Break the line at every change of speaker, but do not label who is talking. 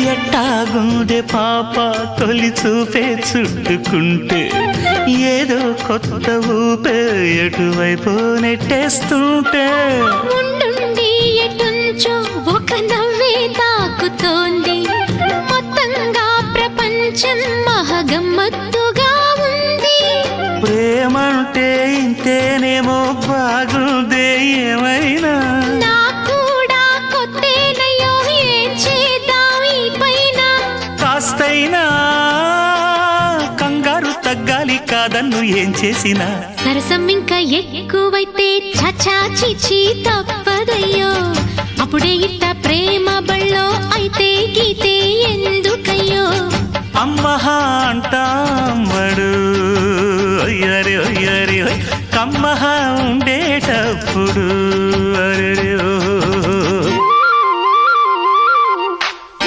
ఎట్టాగుండే పాప తొలి చూపే చుట్టుకుంటే? ఏదో కొత్త ఊపే ఎటువైపు నెట్టేస్తుంటే?
ఎటుంచో ఒక నవ్వే తాకుతోంది. మొత్తంగా ప్రపంచం మహగమ్మత్తుగా ఉంది.
ప్రేమంటే ఇంతేనేమో అయినా కంగారు తగ్గాలి కాదన్ను ఏం చేసినా.
సరసం ఇంకా ఎక్కువైతే చచా తప్పదయ్యో. అప్పుడే ఇట్ట ప్రేమ బళ్ళో అయితే గీతే ఎందుకయ్యో. అమ్మహ అంటాడు కమ్మహా ఉండేటప్పుడు అరే